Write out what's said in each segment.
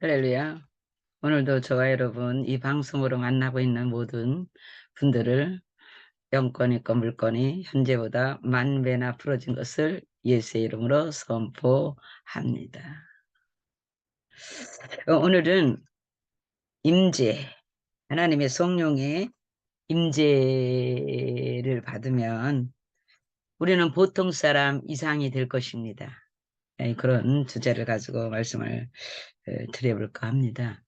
할렐루야. 오늘도 저와 여러분 이 방송으로 만나고 있는 모든 분들을 영권이 있고 물건이 현재보다 만 배나 풀어진 것을 예수의 이름으로 선포합니다. 어, 오늘은 임재, 하나님의 성령의 임재를 받으면 우리는 보통 사람 이상이 될 것입니다. 예, 그런 주제를 가지고 말씀을 어, 드려볼까 합니다.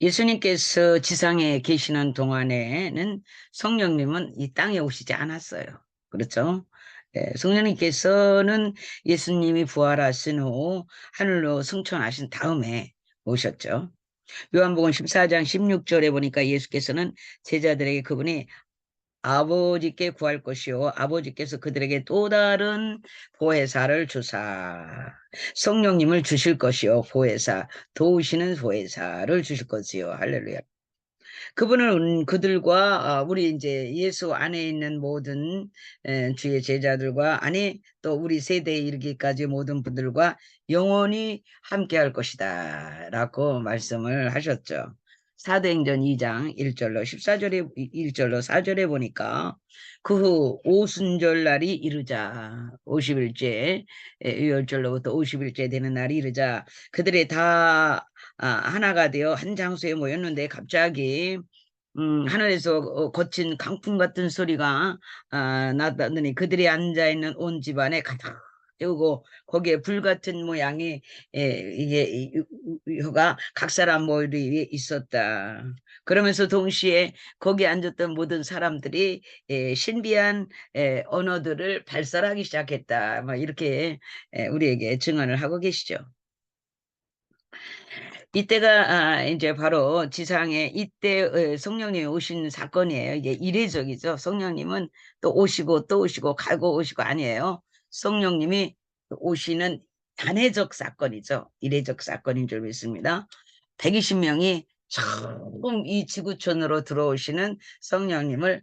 예수님께서 지상에 계시는 동안에는 성령님은 이 땅에 오시지 않았어요. 그렇죠? 예, 성령님께서는 예수님이 부활하신 후 하늘로 승천하신 다음에 오셨죠. 요한복음 14장 16절에 보니까 예수께서는 제자들에게 그분이 아버지께 구할 것이요. 아버지께서 그들에게 또 다른 보혜사를 주사. 성령님을 주실 것이요. 보혜사. 도우시는 보혜사를 주실 것이요. 할렐루야. 그분은 그들과 아, 우리 이제 예수 안에 있는 모든 주의 제자들과 아니 또 우리 세대에 이르기까지 모든 분들과 영원히 함께 할 것이다. 라고 말씀을 하셨죠 사도행전 2장 1절로 14절에 1절로 4절에 보니까 그 후 오순절 날이 이르자. 50일째 유월절로부터 50일째 되는 날이 이르자. 그들이 다 아, 하나가 되어 한 장소에 모였는데 갑자기 음, 하늘에서 어, 거친 강풍 같은 소리가 아, 나더니 그들이 앉아 있는 온 집안에 가득 띄우고 거기에 불 같은 모양이 예, 이게 혀가 각 사람 머리 위에 있었다. 그러면서 동시에 거기 앉았던 모든 사람들이 예, 신비한 예, 언어들을 발설하기 시작했다. 뭐 이렇게 예, 우리에게 증언을 하고 계시죠. 이때가 아, 이제 바로 지상에 이때 어, 성령님이 오신 사건이에요. 이게 이례적이죠. 성령님은 또 오시고 또 오시고 가고 오시고 아니에요. 성령님이 오시는 단회적 사건이죠. 이례적 사건인 줄 믿습니다. 120명이 처음 이 지구촌으로 들어오시는 성령님을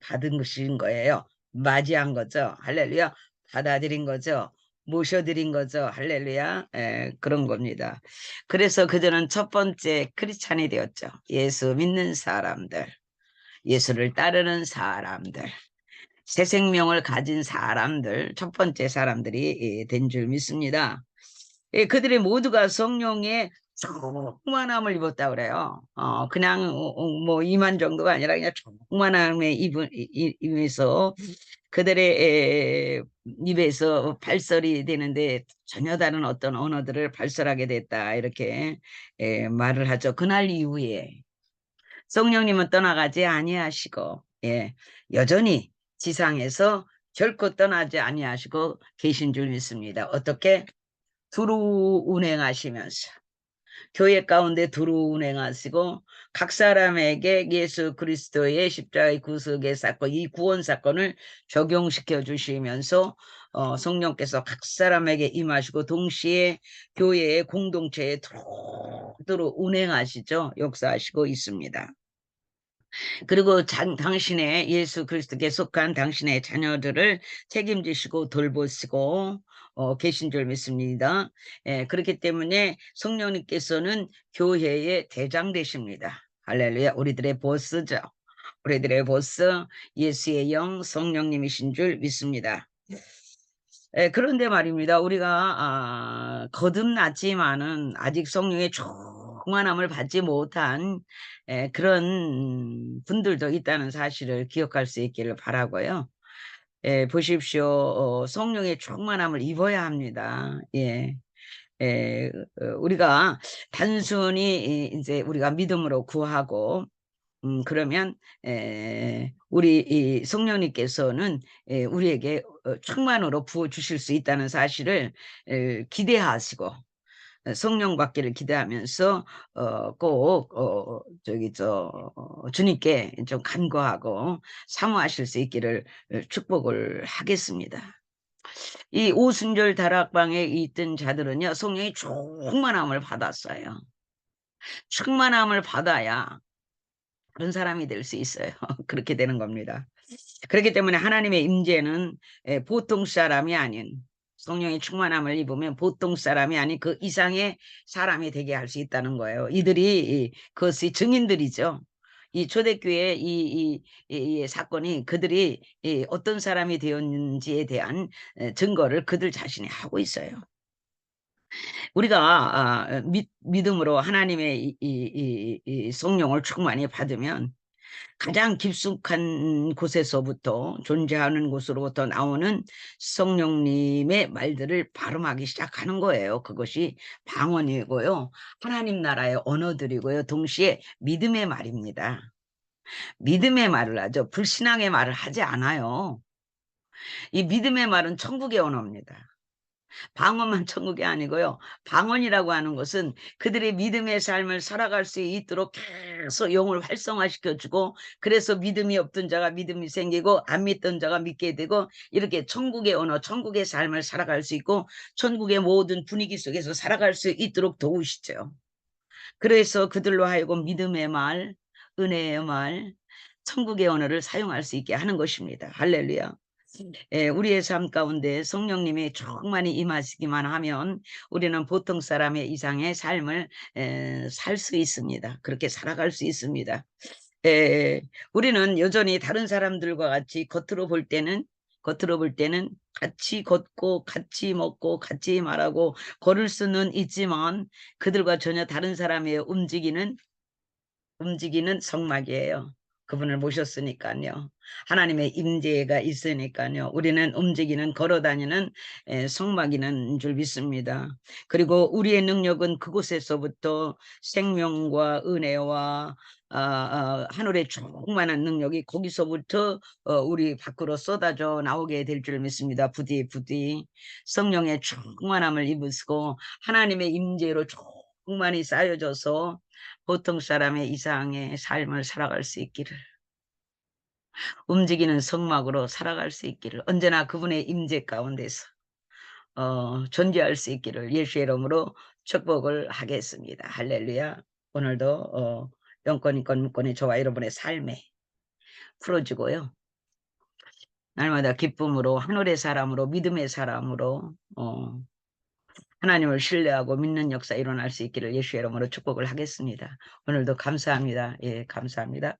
받은 것인 거예요. 맞이한 거죠. 할렐루야. 받아들인 거죠. 모셔드린 거죠. 할렐루야. 에, 그런 겁니다. 그래서 그들은 첫 번째 크리스찬이 되었죠. 예수 믿는 사람들. 예수를 따르는 사람들. 새 생명을 가진 사람들, 첫 번째 사람들이 예, 된줄 믿습니다. 예, 그들이 모두가 성령의 충만함을 입었다 그래요. 어, 그냥 어, 어, 뭐 이만 정도가 아니라 그냥 충만함에 입에서 그들의 입에서 발설이 되는데 전혀 다른 어떤 언어들을 발설하게 됐다 이렇게 말을 하죠. 그날 이후에 성령님은 떠나가지 아니하시고 예, 여전히 지상에서 결코 떠나지 아니하시고 계신 줄 믿습니다. 어떻게? 두루 운행하시면서 교회 가운데 두루 운행하시고 각 사람에게 예수 그리스도의 십자가의 구속의 사건, 이 구원 사건을 적용시켜 주시면서 어, 성령께서 각 사람에게 임하시고 동시에 교회의 공동체에 두루, 두루 운행하시죠. 역사하시고 있습니다. 그리고 장, 당신의 예수 그리스도께 속한 당신의 자녀들을 책임지시고 돌보시고 어, 계신 줄 믿습니다. 예, 그렇기 때문에 성령님께서는 교회의 대장 되십니다. 할렐루야 우리들의 보스죠. 우리들의 보스 예수의 영 성령님이신 줄 믿습니다. 예, 그런데 말입니다. 우리가 아, 거듭났지만은 아직 성령의 충만함을 받지 못한 에, 그런 분들도 있다는 사실을 기억할 수 있기를 바라고요. 에, 보십시오. 어, 성령의 충만함을 입어야 합니다. 예. 에, 어, 우리가 단순히 이제 우리가 믿음으로 구하고 음, 그러면 에, 우리 이 성령님께서는 에, 우리에게 어, 충만으로 부어 주실 수 있다는 사실을 에, 기대하시고 성령 받기를 기대하면서 어, 꼭 어, 저기 저 어, 주님께 좀 간구하고 사모하실 수 있기를 축복을 하겠습니다. 이 오순절 다락방에 있던 자들은요 성령이 충만함을 받았어요. 충만함을 받아야 그런 사람이 될 수 있어요. 그렇게 되는 겁니다. 그렇기 때문에 하나님의 임재는 보통 사람이 아닌 성령의 충만함을 입으면 보통 사람이 아닌 그 이상의 사람이 되게 할 수 있다는 거예요. 이들이 그것이 증인들이죠. 이 초대교회 이, 이, 이, 이 사건이 그들이 이 어떤 사람이 되었는지에 대한 증거를 그들 자신이 하고 있어요. 우리가 아, 믿, 믿음으로 하나님의 이, 이, 이, 성령을 충만히 받으면 가장 깊숙한 곳에서부터 존재하는 곳으로부터 나오는 성령님의 말들을 발음하기 시작하는 거예요. 그것이 방언이고요. 하나님 나라의 언어들이고요. 동시에 믿음의 말입니다. 믿음의 말을 하죠. 불신앙의 말을 하지 않아요. 이 믿음의 말은 천국의 언어입니다. 방언만 천국이 아니고요. 방언이라고 하는 것은 그들의 믿음의 삶을 살아갈 수 있도록 계속 영을 활성화시켜주고 그래서 믿음이 없던 자가 믿음이 생기고 안 믿던 자가 믿게 되고 이렇게 천국의 언어, 천국의 삶을 살아갈 수 있고 천국의 모든 분위기 속에서 살아갈 수 있도록 도우시죠. 그래서 그들로 하여금 믿음의 말, 은혜의 말, 천국의 언어를 사용할 수 있게 하는 것입니다. 할렐루야. 예, 우리의 삶 가운데 성령님이 충만히 임하시기만 하면 우리는 보통 사람의 이상의 삶을 살 수 있습니다. 그렇게 살아갈 수 있습니다. 예, 우리는 여전히 다른 사람들과 같이 겉으로 볼 때는 겉으로 볼 때는 같이 걷고 같이 먹고 같이 말하고 걸을 수는 있지만 그들과 전혀 다른 사람의 움직이는 움직이는 성막이에요. 그분을 모셨으니까요. 하나님의 임재가 있으니까요. 우리는 움직이는 걸어다니는 성막이는 줄 믿습니다. 그리고 우리의 능력은 그곳에서부터 생명과 은혜와 아, 아, 하늘의 충만한 능력이 거기서부터 어, 우리 밖으로 쏟아져 나오게 될 줄 믿습니다. 부디 부디 성령의 충만함을 입으시고 하나님의 임재로 충만히 쌓여져서 보통 사람의 이상의 삶을 살아갈 수 있기를 움직이는 성막으로 살아갈 수 있기를 언제나 그분의 임재 가운데서 어, 존재할 수 있기를 예수의 이름으로 축복을 하겠습니다. 할렐루야. 오늘도 어, 영권, 인권, 문권이 저와 여러분의 삶에 풀어지고요. 날마다 기쁨으로 하늘의 사람으로 믿음의 사람으로 어, 하나님을 신뢰하고 믿는 역사 일어날 수 있기를 예수의 이름으로 축복을 하겠습니다. 오늘도 감사합니다. 예, 감사합니다.